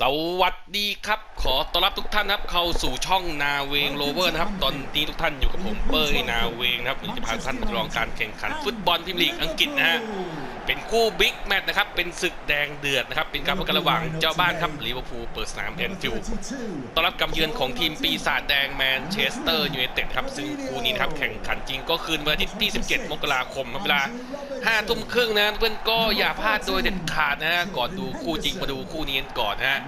สวัสดีครับ ขอต้อนรับทุกท่านครับ เข้าสู่ช่องนาเวงโรเวอร์นะครับ ตอนนี้ทุกท่านอยู่กับผมเป้ยนาเวงนะครับผมจะพาทุกท่านมาลองการแข่งขันฟุตบอลพรีมลีกอังกฤษนะฮะ เป็นคู่บิ๊กแมตช์นะครับ เป็นศึกแดงเดือดนะครับ เป็นการพบกันระหว่างเจ้าบ้านครับลิเวอร์พูลเปิดสนามแอนฟิลด์ต้อนรับการเยือนของทีมปีศาจแดงแมนเชสเตอร์ยูไนเต็ดครับ ซึ่งคู่นี้นะครับแข่งขันจริงก็คืนวันอาทิตย์ที่17มกราคมครับเวลา5ทุ่มครึ่งนะเพื่อนก็อย่าพลาดโดยเด็ดขาดนะ ก่อนดูคู่จริงมาดูคู่นี้กันก่อนนะฮะ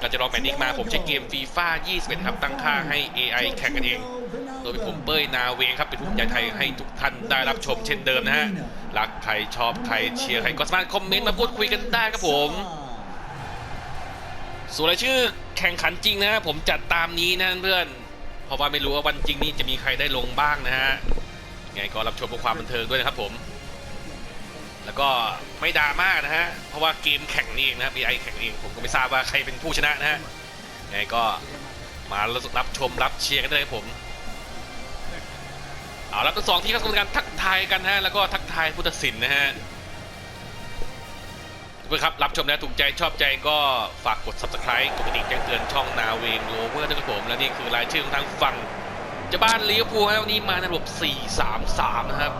ก็จะรอแมตช์นี้มาผมใช้เกมฟีฟ่า21 ครับตั้งค่าให้ AI แข่งกันเอง โดยผมเป้ยนาเวงครับเป็นผู้บรรยายไทยให้ทุกท่านได้รับชมเช่นเดิมนะฮะรักใครชอบใครเชียร์ใครก็สามารถคอมเมนต์มาพูดคุยกันได้ครับผมส่วนรายชื่อแข่งขันจริงนะฮะผมจัดตามนี้นะเพื่อนเพราะว่าไม่รู้ว่าวันจริงนี้จะมีใครได้ลงบ้างนะฮะไงก็รับชมเพื่อความบันเทิงด้วยนะครับผม แล้วก็ไม่ดราม่านะฮะเพราะว่าเกมแข่งนี่เองนะครับ BI แข่งเองผมก็ไม่ทราบว่าใครเป็นผู้ชนะนะฮะไงก็มารับชมรับเชียร์กันเลยครับผม เอาละทั้งสองที่เข้าสู่การทักทายกันฮะแล้วก็ทักทายผู้ตัดสินนะฮะทุกคนครับรับชมแล้วถูกใจชอบใจก็ฝากกด subscribe กดกระดิ่งแจ้งเตือนช่องนาเวงโรเวอร์ด้วยครับผม และนี่คือรายชื่อของทางฝั่งเจ้าบ้านลิเวอร์พูลฮะวันนี้มาในระบบ 4-3-3 นะครับ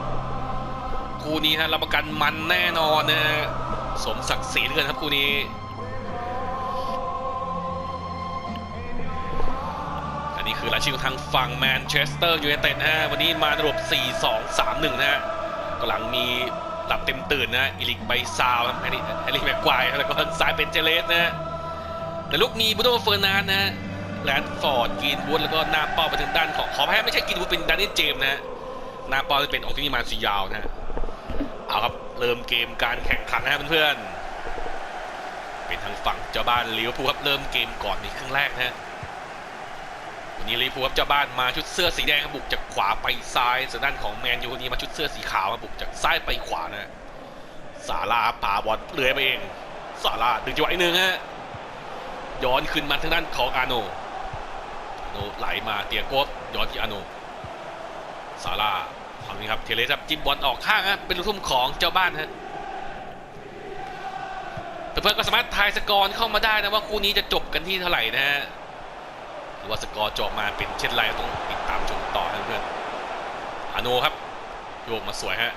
คู่นี้ฮะรับประกันมันแน่นอนนะฮะสมศักดิ์ศรีเลือเกินครับคู่นี้ ชื่อของทางฝั่งแมนเชสเตอร์ยูไนเต็ดนะฮะวันนี้มาในระบบ4-2-3-1นะฮะกำลังมีหลับเต็มตื่นนะอิลิกไบซาวแฮร์รี่แฮร์รี่แม็กควายแล้วก็ซ้ายเป็นเจเลสนะฮะแต่ลูกมีบูโดเฟอร์นานนะฮะแรดฟอร์ดกรีนวูดแล้วก็หน้าเป้าไปถึงด้านของขอแพ้ไม่ใช่กรีนวูดเป็นดานนี่เจมส์นะฮะหน้าเป้าจะเป็นองค์ที่มาซียาวนะฮะเอาครับเริ่มเกมการแข่งขันนะเพื่อนๆเป็นทางฝั่งเจ้าบ้านลิเวอร์พูลครับเริ่มเกมก่อนในครึ่งแรกนะฮะ นี้ลิเวอร์พูลครับเจ้าบ้านมาชุดเสื้อสีแดงบุกจากขวาไปซ้ายส่วนด้านของแมนยูคนนี้มาชุดเสื้อสีขาวครับบุกจากซ้ายไปขวานะสาลาปาบอลเลื้อยไปเองสาลาดึงจังหวะอีกหนึ่งฮะย้อนขึ้นมาทางด้านของอาโนโนไหลมาเตียโกบย้อนที่อาโนสาลาเอานี้ครับเทเลสครับจิ้มบอลออกข้างฮะเป็นลูกทุ่มของเจ้าบ้านฮะแต่เพื่อนก็สามารถทายสกอร์เข้ามาได้นะว่าคู่นี้จะจบกันที่เท่าไหร่นะฮะ หรือว่าสกอร์จบมาเป็นเช่นไรต้องติดตามชมต่อนะเพื่อนอาโนครับโยกมาสวยฮะ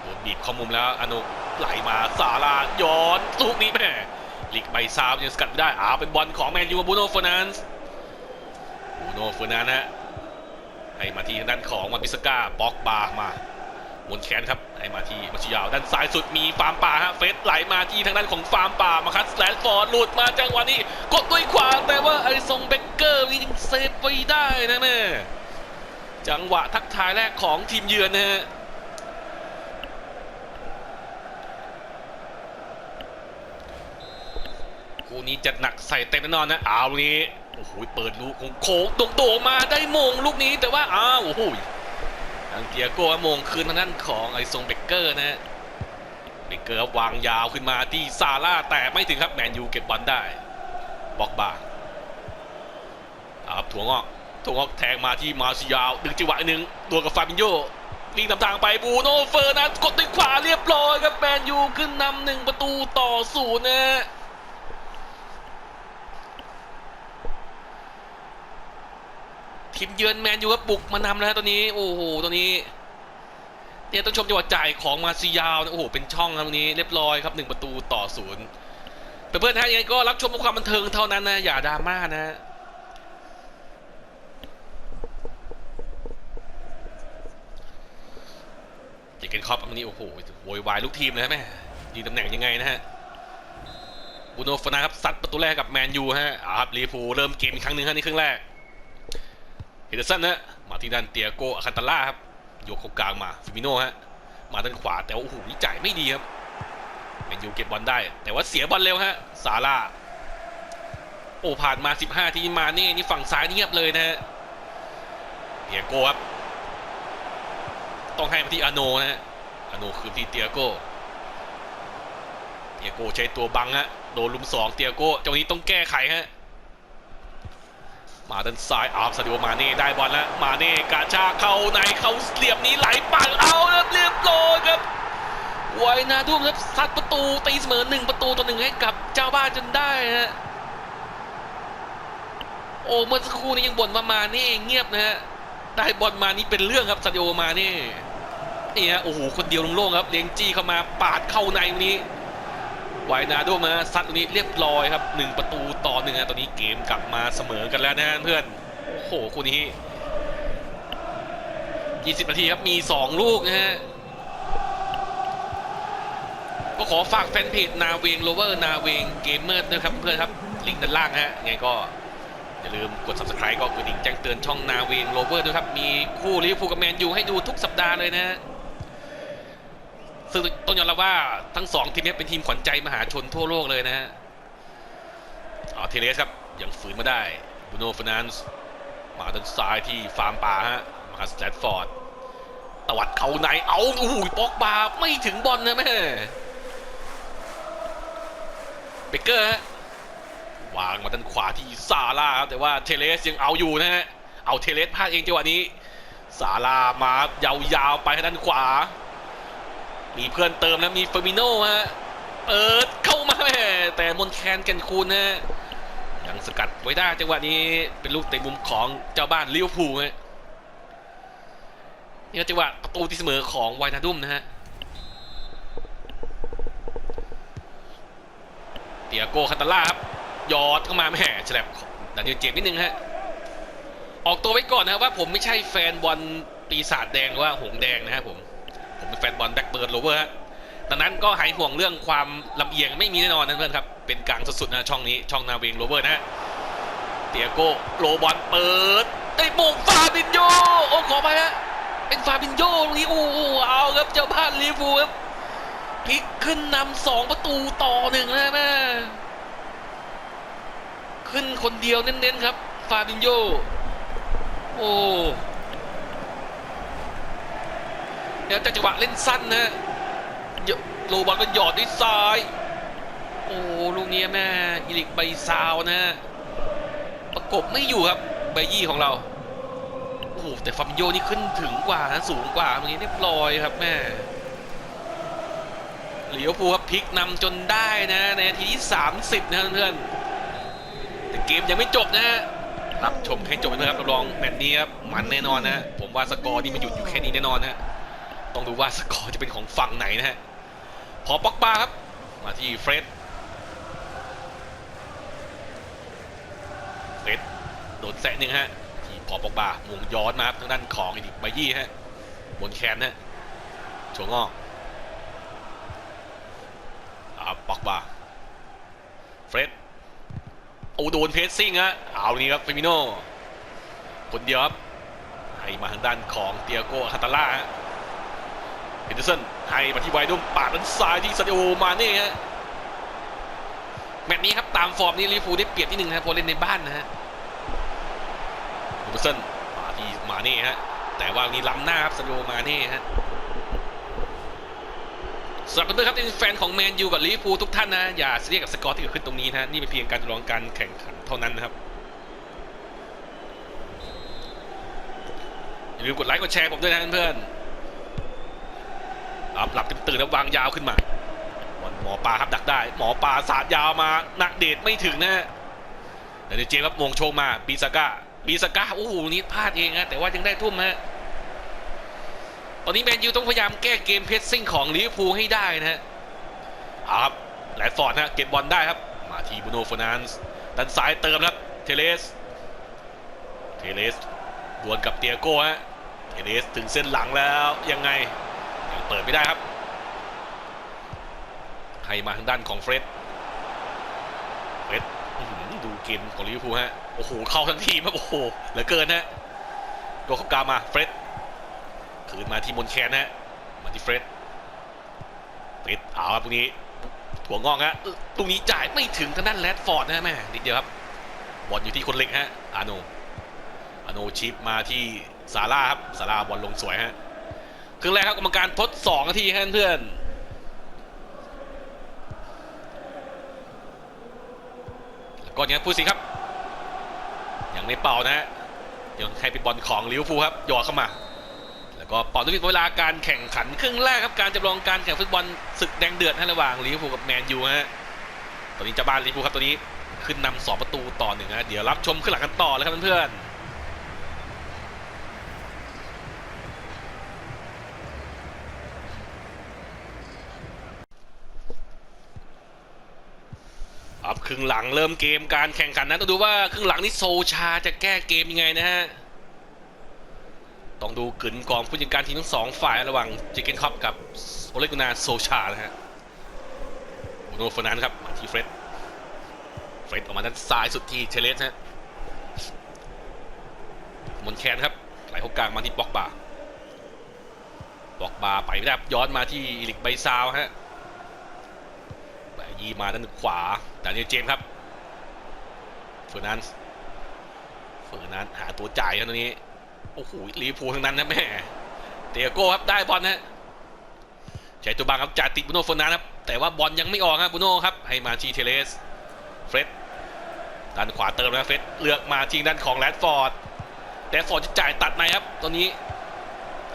โดนบีบเข้ามุมแล้วอาโนไหลมาซาลาย้อนลูกนี้แม่ลิกใบซาวยังสกัดไม่ได้อ้าวเป็นบอลของแมนยูบูโน่เฟอร์นันส์บูโน่เฟอร์นันส์ฮะให้มาที่ด้านของวันบิสก้าบล็อกบาร์มาหมุนแขนครับ ให้มาที่มาชิยาวด้านซ้ายสุดมีฟาร์มป่าฮะเฟสไหลมาที่ทางด้านของฟาร์มป่ามาคัสแลนฟอร์ดหลุดมาจังหวะนี้กดด้วยขวาแต่ว่าไอซงเบเกอร์ยิงเซฟไว้ได้นะแม่ยจังหวะทักทายแรกของทีมเยือนนะฮะคู่นี้จัดหนักใส่เต็มแน่นอนนะเอาลนี้โอ้โหเปิดลูกโค้งโด่งๆมาได้มงลูกนี้แต่ว่าอ้าวโอ้โห ทางเกียโก้มงคืนทางด้านของไอซงเบเกอร์นะฮะเบเกอร์วางยาวขึ้นมาที่ซาร่าแต่ไม่ถึงครับแมนยูเก็บบอลได้บล็อกบาครับถั่วงอกถั่วงอกแทงมาที่มาซิยาวดึงจังหวะหนึ่งตัวกับฟาบินโยวิ่งนำทางไปบูโนเฟอร์นันกดด้วยขวาเรียบร้อยครับแมนยูขึ้นนำหนึ่งประตูต่อศูนย์นะฮะ ทีมเยือนแมนยูครับบุกมานำแล้วฮะตัวนี้โอ้โหตัวนี้เนี่ยต้องชมจังหวะจ่ายของมาซิยาวนะโอ้โหเป็นช่องนะตรงนี้เรียบร้อยครับหนึ่งประตูต่อศูนย์เพื่อนๆฮะยังไงก็รับชมความบันเทิงเท่านั้นนะอย่าดราม่านะเจเกนคอปวันนี้โอ้โหโวยวายลูกทีมเลยแม่ยืนตำแหน่งยังไงนะฮะบูโนฟานาครับซัดประตูแรกกับแมนยูฮะอ่าครับลีฟูเริ่มเกมอีกครั้งหนึ่งฮะในครึ่งแรก เฮเดอร์สันนะมาที่ด้านเตียโกอาคันตาล่าครับโยกเข้ากลางมาฟิมิโน่ฮะมาด้านขวาแต่ว่าโอ้โหนี่จ่ายไม่ดีครับแมนยูเก็บบอลได้ แต่ว่าเสียบอลเร็วฮะซาร่าโอ้ผ่านมา 15 ทีมาเน่นี่ฝั่งซ้ายเงียบเลยนะฮะเตียโกครับต้องให้มาที่อาโนนะฮะอาโนคืนที่เตียโกเตียโกใช้ตัวบังฮะโดนลุมสองเตียโกจังนี้ต้องแก้ไขฮะ มาด้านซ้ายอาร์มซาดิโอมาเน่ได้บอลแล้วมาเน่กาชากเข้าในเขาเหลี่ยมนี้ไหลปังเอาแล้วเรียบร้อยครับไวนาดุมครับซัดประตูตีเสมอหนึ่งประตูต่อหนึ่งให้กับเจ้าบ้านจนได้ฮะโอ้เมื่อสักครู่นี้ยังบ่นว่ามาเน่เงียบนะฮะได้บอลมานี่เป็นเรื่องครับซาดิโอมาเน่เนี่ฮะโอ้โหคนเดียวลงโล่งครับเลี้ยงจี้เข้ามาปาดเข้าในตรงนี้ ไวนาโดมาซัดตรงนี้เรียบร้อยครับหนึ่งประตูต่อหนึ่งนะตอนนี้เกมกลับมาเสมอกันแล้วนะเพื่อนโอ้โหคู่นี้ 20 นาทีครับมี 2 ลูกนะฮะก็ขอฝากแฟนเพจนาเวงโลเวอร์นาเวงเกมเมอร์ด้วยครับเพื่อนครับลิงก์ด้านล่างฮะไงก็อย่าลืมกด subscribe ก็กดดิ่งแจ้งเตือนช่องนาเวงโลเวอร์ด้วยครับ มีคู่ลิเวอร์พูลกับแมนยูให้ดูทุกสัปดาห์เลยนะฮะ ซึ่งต้องยอมรับว่าทั้งสองทีมนี้เป็นทีมขวัญใจมหาชนทั่วโลกเลยนะฮะอ๋อเทเลสครับยังฝืนมาได้บูโน่ฟนานซ์มาด้านซ้ายที่ฟาร์มป่าฮะมาสแตทฟอร์ดตวัดเขาในเอาโอ้โหปอกบาไม่ถึงบอลนะแม่เบเกอร์วางมาด้านขวาที่ซาร่าครับแต่ว่าเทเลสยังเอาอยู่นะฮะเอาเทเลสพลาดเองจังหวะนี้ซาร่ามา ยาวๆไปทางด้านขวา มีเพื่อนเติมนะมีเฟอร์มิโน่ฮะเปิดเข้ามาแม่แต่มนแคนกันคูนนะฮะยังสกัดไว้ได้จังหวะนี้เป็นลูกเตะมุมของเจ้าบ้านลิเวอร์พูลฮะนี่ก็จังหวะประตูที่เสมอของไวนาดุมนะฮะเตียโกคาตาล่าครับยอดเข้ามาแม่ฉลับดานิเอลเจมส์นิดนึงฮะออกตัวไว้ก่อนนะครับว่าผมไม่ใช่แฟนบอลปีศาจแดงหรือว่าหงส์แดงนะครับผม ผมเป็นแฟนบอลแบ็กเบิร์ดโรเวอร์ฮะดังนั้นก็หายห่วงเรื่องความลำเอียงไม่มีแน่นอนนะเพื่อนครับ เป็นกลางสุดๆนะช่องนี้ช่องนาเวงโรเวอร์นะฮะเตียโก้โลบอลเปิดได้โมงฟาบินโยโอ้ขอไปฮะเป็นฟาบินโยตรงนี้โอ้โหเอาครับเจ้าบ้านลิเวอร์พูลครับพลิกขึ้นนำสองประตูต่อหนึ่งนะแม่ขึ้นคนเดียวเน้นๆครับ ฟาบินโยโอ้ แล้วจังหวะเล่นสั้นนะเยโลบอลมันหยอดด้วยซ้าย โอ้ลูกนี้แม่อิลิกใบซาวนะ ประกบไม่อยู่ครับใบยี่ของเรา โอ้แต่ฟาบินโยนี่ขึ้นถึงกว่านะสูงกว่าตรงนี้เรียบร้อยครับแม่เหลียวภูครับพลิกนำจนได้นะในนาทีที่ 30 นะเพื่อนๆแต่เกมยังไม่จบนะฮะรับชมให้จบนะครับรับรองแมตช์นี้ครับมันแน่นอนนะ ผมว่าสกอร์นี่มันหยุดอยู่แค่นี้แน่นอนนะ ต้องดูว่าสกอร์จะเป็นของฝั่งไหนนะฮะ พอปอกบาครับ มาที่เฟรดเฟรดโดนแซะหนึ่งฮะ ที่พอปอกบาวงย้อนมาครับทางด้านของอีกใบยี่ฮะ บนแขนฮะโฉงอกอ่าปอกบาเฟรดโอ้โดนเพสซิ่งฮะ เอานี่ครับเฟมิโนคนเดียวครับให้มาทางด้านของเตียโกฮาตาล่าฮะ เฮนเดอร์สันให้มาที่ไวดุมปาดด้านซ้ายที่ซาดิโอมาเน่ฮะแมตช์นี้ครับตามฟอร์มนี้ลิเวอร์พูได้เปรียบที่หนึ่งนะพราะเล่นในบ้านนะฮะลูเบอร์เซนมาที่มาเน่ฮะแต่ว่ามีล้ำหน้าครับซาดิโอมาเน่ฮะสำหรับเพื่อนๆครับที่เป็นแฟนของแมนยูกับลิเวอร์พูทุกท่านนะอย่าเสียกับสกอร์ที่เกิดขึ้นตรงนี้นะฮะนี่เป็นเพียงการจำลองการแข่งขันเท่านั้นนะครับอย่าลืมกดไลค์กดแชร์ผมด้วยนะเพื่อนๆ หลับหลับตื่นแล้ววางยาวขึ้นมาบอลหมอปลาครับดักได้ หมอปลาสาดยาวมาหนักเดชไม่ถึงนะฮะแต่เดเจมส์ครับมงโชว์มาปีซาก้าบีสก้าโอ้โหนี่พลาดเองฮะแต่ว่ายังได้ทุ่มฮะตอนนี้แมนยูต้องพยายามแก้เกมเพสซิ่งของลิเวอร์พูลให้ได้นะฮะอาครับแลดฟอร์ดฮะเก็บบอลได้ครับ มาทีบูโน่ฟนานส์ด้านซ้ายเติมครับเทเลสเทเลสดวลกับเตียโก้ฮะเทเลสถึงเส้นหลังแล้วยังไง เปิดไม่ได้ครับ ให้มาทางด้านของเฟร็ดเฟร็ดดูเกมของลิเวอร์พูลฮะ โอ้โห เข้าทั้งทีมครับ โอ้โห เหลือเกินฮะโดนเขากามาเฟร็ดคืนมาที่มนแคนฮะ มาที่เฟร็ดเฟร็ดเอาครับตรงนี้ถั่วงอกฮะตรงนี้จ่ายไม่ถึงทางด้านแรดฟอร์ดนะฮะแม่นิดเดียวครับ บอลอยู่ที่คนเล็กฮะ อาโนอาโนชิปมาที่ซาร่าครับ ซาร่าบอลลงสวยฮะ ครึ่งแรกครับกรรมการทด2นาทีฮะเพื่อนก็เนี่ยผู้สิงครับยังไม่เป่านะฮะยังให้เป็นบอลของลิเวอร์พูลครับหยอดเข้ามา แล้วก็เป่าด้วยเวลาการแข่งขันครึ่งแรกครับการจำลองการแข่งฟุตบอลศึกแดงเดือดระหว่างลิเวอร์พูลกับแมนยูฮะตอนนี้เจะบ้านลิเวอร์พูลครับตัวนี้ขึ้นนำสองประตูต่อหนึ่งนะเดี๋ยวรับชมขึ้นหลังกันต่อเลยครับเพื่อนๆับครึ่งหลังเริ่มเกมการแข่งขันนะต้องดูว่าครึ่งหลังนี้โซชาจะแก้เกมยังไงนะฮะต้องดูกึนกองผู้จัดการทีมทั้งสองฝ่ายระหว่างเจเกนคอปกับโอเลกุนาโซชานะฮะโนเฟอร์นันครับมาที่เฟร็ดเฟร็ดออกมาด้านซ้ายสุดที่เทเลสฮะมนแคนครับไหลเข้ากลางมาที่บอกบาบอกบาไปไม่ได้ครับย้อนมาที่อิลิกไบซาวฮะยีมาด้านขวา ดานิเอลเจมส์ครับเฟอร์นันด์เฟอร์นันด์หาตัวจ่ายครับตรงนี้โอ้โหลีพูทั้งนั้นนะแม่เตียโก้ครับได้บอลนะใช้ตัวบางครับจ่ายติดบุโน่เฟอร์นันด์ครับแต่ว่าบอลยังไม่ออกครับบุโน่ครับให้มาทีเทเลสเฟร็ดด้านขวาเติมนะเฟร็ดเลือกมาทีด้านของแรดฟอร์ดแรดฟอร์ดจะจ่ายตัดในครับตอนนี้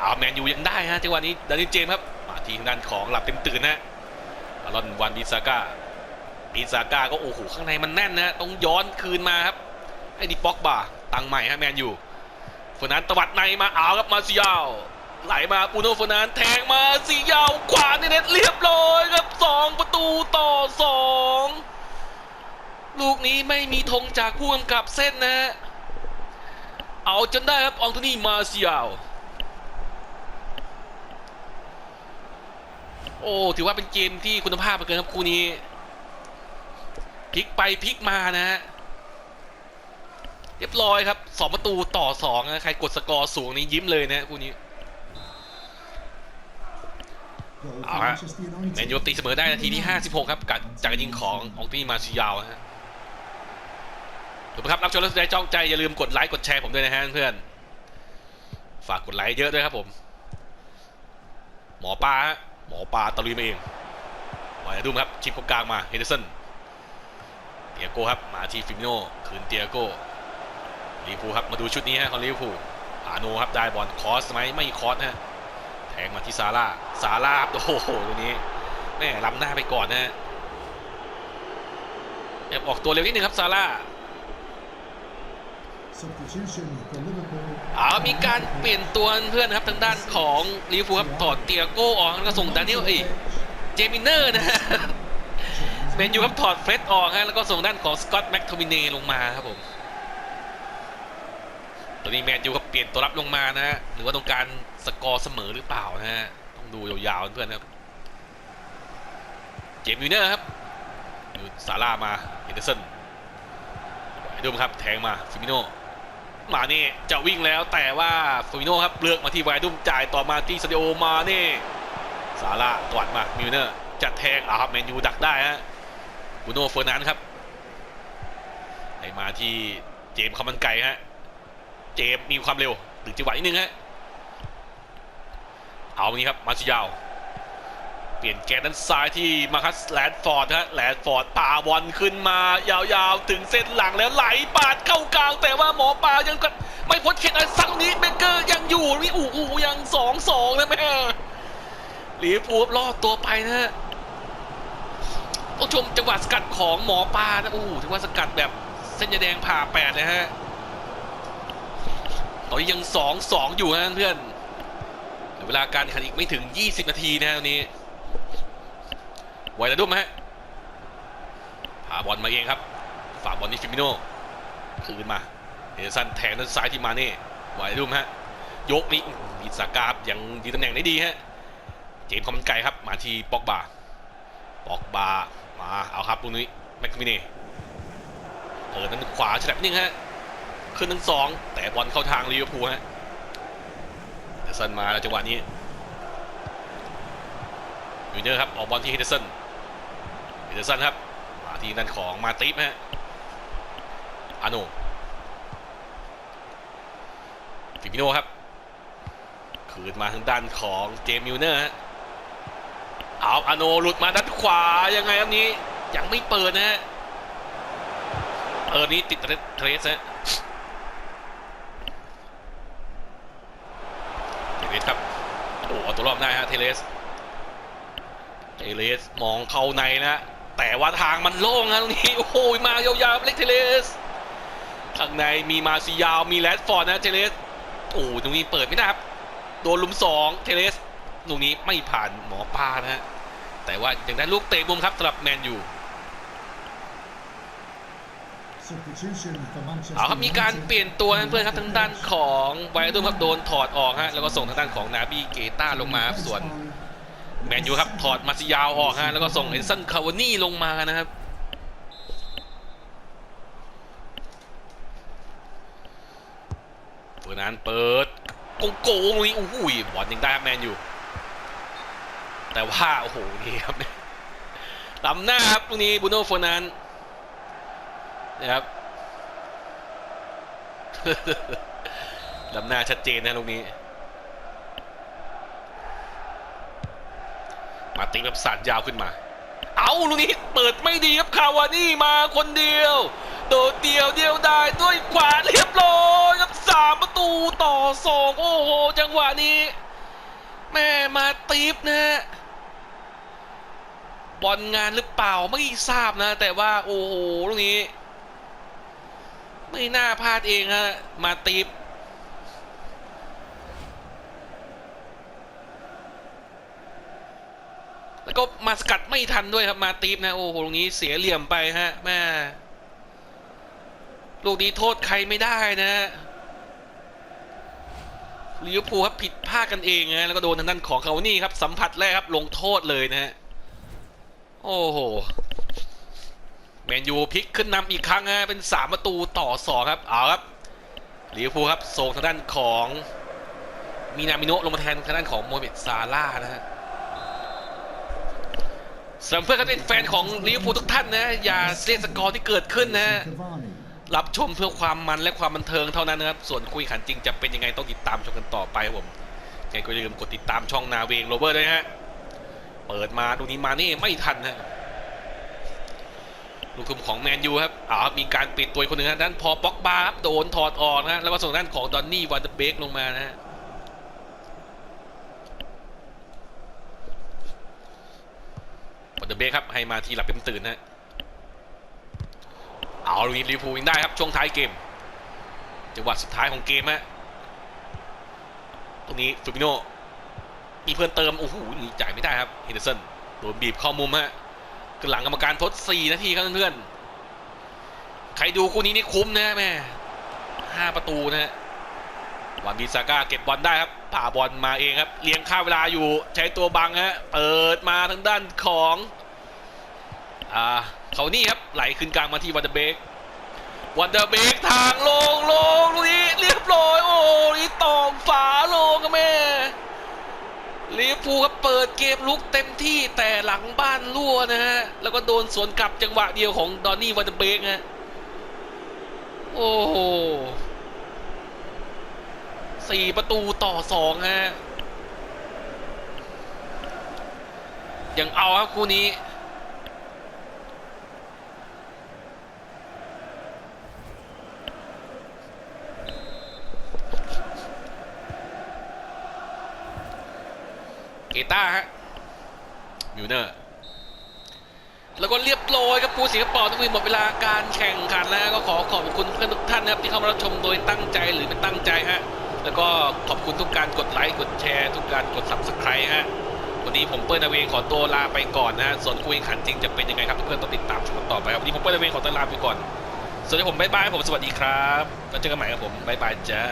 อาแมนยูยังได้ฮะจังหวะนี้ดานิเจมส์ครับมาทีด้านของหลับเต็มตื่นนะอารอนวันบิซาก้า บิซาก้าก็โอ้โหข้างในมันแน่นนะต้องย้อนคืนมาครับให้ดิป็อกบาตังใหม่ฮะแมนอยูเฟอนันตวัดในมาเอาครับมาซิยาวไหลมาปูโนฟอนันแทงมาซิยาวขวาในเน็ตเรียบร้อยครับสองประตูต่อสองลูกนี้ไม่มีธงจากผู้กำกับเส้นนะฮะเอาจนได้ครับอองโตนี่มาซิยาวโอ้ถือว่าเป็นเกมที่คุณภาพเกินครับคู่นี้ พลิกไปพลิกมานะฮะเรียบร้อยครับสองประตูต่อสองนะใครกดสกอร์สูงนี้ยิ้มเลยนะคู่นี้เอาฮะแมนยูตีเสมอได้นาทีที่ 56 ครับกับจากยิงของอองตี้มาซิยาวนะฮะถูกไหมครับรับชมแล้วสนใจจ้องใจ อย่าลืมกดไลค์กดแชร์ผมด้วยนะฮะเพื่อน ฝากกดไลค์เยอะด้วยครับผม หมอปลาฮะหมอปลาตะลุยมาเองวายดูครับชิปกลางมาเฮนเดอร์สัน เตียโก้ครับมาที่ฟิมิโน่คืนเตียโก้ลิเวอร์พูลครับมาดูชุดนี้ฮะของลิเวอร์พูลอาโนครับได้บอลคอสไหมไม่คอสฮะแทงมาที่ซาร่าซาร่าครับโอ้โหตัวนี้แม่ล้ำหน้าไปก่อนนะฮะแอบออกตัวเร็วนิดนึงครับซาร่า Substitution for Liverpool. เอามีการเปลี่ยนตัวเพื่อนครับทางด้านของลิเวอร์พูลครับถอดเตียโก้ออกแล้วก็ส่งดานิเอลเอยเจมินเนอร์นะฮะ แมนยูครับถอดเฟรดออกฮะแล้วก็ส่งด้านของสกอตแม็กโทมิเนลงมาครับผมตอนนี้แมนยูครับเปลี่ยนตัวรับลงมานะฮะหรือว่าต้องการสกอร์เสมอหรือเปล่านะฮะต้องดูยาวๆเพื่อนครับเจมส์วินเนอร์ครับอยู่ซาร่ามาเฮนเดอร์สันดูครับแทงมาฟิมิโนมาเนี่จะวิ่งแล้วแต่ว่าฟิมิโนครับเลือกมาที่ไวดุมจ่ายต่อมาที่สเดีโอมาเนี่ซาร่าตวัดมามิวเนอร์จัดแทงอ่าครับแมนยูดักได้ฮะ บูโน่เฟอร์นันครับให้มาที่เจมส์คามันไก่ฮะ เจมส์มีความเร็วดึงจังหวะนิดนึงฮะ เอานี้ครับมาซิยาว เปลี่ยนแกนด้านซ้ายที่มาคัสแลนฟอร์ดฮะแลนฟอร์ดปาบอลขึ้นมายาวๆ ถึงเส้นหลังแล้วไหลปาดเข้ากลาง แต่ว่าหมอปลายังก็ไม่พ้นเขตอะไรสักนี้เบเกอร์ยังอยู่นี่อู้หูยังสองสองนะแม่ลิเวอร์พูลรอดตัวไปนะฮะ ต้องชมจังหวะสกัดของหมอปลานะโอ้โหถือว่าสกัดแบบเส้นยาแดงผ่าแปดนะฮะตอนนี้ยังสองสองอยู่นะเพื่อนเวลาการแข่งขันอีกไม่ถึง 20 นาทีนะตรงนี้ไวระดุมฮะพาบอลมาเองครับ ฝากบอลที่ฟิมิโน่คืนมาเฮดสั้นแทงด้านซ้ายที่มาเน่ไวระดุมฮะยกนี้อิสากาบยังดีตำแหน่งได้ดีฮะ เจมส์คอมไก่ครับ มาที่ปอกบาปอกบา มาเอาครับลูกนี้แม็กมิน่เออนั้นขวาฉลับนิดนึงฮะขึ้นทั้งสองแต่บอลเข้าทางลิเวอร์พูลฮะเฮดสันมาแล้วจังหวะนี้วินเนอร์ครับออกบอลที่เฮดสันเฮดสันครับมาที่ด้านของมาติฟฮะอาโนฟิมิโนครับคืนมาทางด้านของเจมส์มิลเนอร์ฮะ เอาอโนหลุดมาด้านขวายังไงครับนี้ยังไม่เปิดนะฮะเออนี้ติดเทรสฮะเทเลสครับโอ้ตัวรอบได้ฮะเทเลสเทเลสมองเข้าในนะแต่ว่าทางมันโล่งนะตรงนี้โอ้โหมายาวๆเล็กเทเลสข้างในมีมาซิยาวมีแรดฟอร์ดนะเทเลสโอ้ตรงนี้เปิดไม่ได้ครับโดนลุมสองเทเลสตรงนี้ไม่ผ่านหมอปลานะฮะ แต่ว่ายังได้ลูกเตะมุมครับสำหรับแมนยู Substitution for Manchester เอาครับมีการ United. เปลี่ยนตัวนะเพื่อนครับทางด้านของไวร์ดุมครับโดนถอดออกฮะแล้วก็ส่งทางด้านของนาบีเกต้าลงมาครับส่วนแมนยูครับถอดมาซิยาวออกฮะแล้วก็ส่งเอ็นซันคาวานี่ลงมานะครับเฟอร์นันด์เปิดโกงโกงนี่โอ้โหบอลยังได้ครับแมนยู แต่ว่าโอ้โหนี่ครับล้ำหน้าครับตรงนี้บูโน่เฟนันนะครับล้ำหน้าชัดเจนนะลูกนี้ มาตีแบบสาดยาวขึ้นมา เอาลูกนี้เปิดไม่ดีครับคาวานี่มาคนเดียว โดดเดียวเดียวได้ด้วยขวาเรียบร้อยครับสามประตูต่อสองโอ้โห จังหวะนี้ แม่มาตีบนะฮะ บอลงานหรือเปล่าไม่ทราบนะ แต่ว่าโอ้โหลูกนี้ ไม่น่าพลาดเองฮะมาตีบแล้วก็มาสกัดไม่ทันด้วยครับมาตีฟนะโอ้โหตรงนี้เสียเหลี่ยมไปฮะแม่ลูกนี้โทษใครไม่ได้นะฮะลิเวอร์พูลครับผิดพลาดกันเองนะแล้วก็โดนทางด้านของเขานี่ครับสัมผัสแรกครับลงโทษเลยนะฮะ โอ้โหแมนยูพลิกขึ้นนำอีกครั้งฮะเป็นสามประตูต่อสองครับ เอาครับลิเวอร์พูลครับส่งทางด้านของมีนามิโนะลงมาแทนทางด้านของโมเมดซาร่านะฮะสำหรับเพื่อนที่เป็นแฟนของลิเวอร์พูลทุกท่านนะ อย่าเรียสกอร์ที่เกิดขึ้นนะรับชมเพื่อความมันและความบันเทิงเท่านั้นนะครับ ส่วนคุยขันจริงจะเป็นยังไงต้องติดตามชมกันต่อไปครับผมไงก็อย่าลืมกดติดตามช่องนาเวงโรเบอร์ด้วยนะฮะ เปิดมาดูนี้มานี่ไม่ทันฮะลูกทุมของแมนยูครับอ๋อมีการปิดตัวอีกคนหนึ่งนะด้านพอป็อกบาครับโดนถอดออกนะแล้วก็ส่งด้านของดอนนี่วันเดอร์เบกลงมานะฮะวันเดอร์เบคครับให้มาทีหลับเป็นตื่นนะเอาลุยลิเวอร์พูลยังได้ครับช่วงท้ายเกมจังหวะสุดท้ายของเกมฮะตรงนี้ฟิมิโน มีเพื่อนเติม โอ้โหนี่จ่ายไม่ได้ครับเฮนเดอร์สันโดนบีบเข้ามุมฮะกหลังกรรมการทด 4 นาทีครับเพื่อนๆใครดูคู่นี้นี่คุ้มนะแม่ห้าประตูนะฮะวันบิซาก้าเก็บบอลได้ครับป่าบอลมาเองครับเลี้ยงค่าเวลาอยู่ใช้ตัวบังฮะเปิดมาทางด้านของอ่าเขานี่ครับไหลขึ้นกลางมาที่วันเดอร์เบกวันเดอร์เบกทางลงลงลูกนี้เรียบร้อยโอ้นี่ตอกฝาลงครับแม่ ลิเวอร์พูลครับเปิดเกมลุกเต็มที่แต่หลังบ้านรั่วนะฮะ แล้วก็โดนสวนกลับจังหวะเดียวของดอนนี่วันเดอร์เบกฮะ โอ้โหสี่ประตูต่อสองฮะ ยังเอาครับคู่นี้ เกต้าฮะมิวเนอร์แล้วก็เรียบร้อยครับปูสิงคโปร์ทุกทีหมดเวลาการแข่งขันแล้วก็ขอขอบคุณเพื่อนทุกท่านนะครับที่เข้ามารับชมโดยตั้งใจหรือไม่ตั้งใจฮะแล้วก็ขอบคุณทุกการกดไลค์กดแชร์ ทุกการกด subscribe ฮะวันนี้ผมเปิ้ลนาเวงขอตัวลาไปก่อนนะส่วนคุยขันจริงจะเป็นยังไงครับเพื่อนต้องติดตามชมต่อไปครับวันนี้ผมเปิ้ลนาเวงขอตัวลาไปก่อนส่วนที่ผมบ๊ายบายผมสวัสดีครับแล้วเจอกันใหม่ครับผมบ๊ายบายจ้า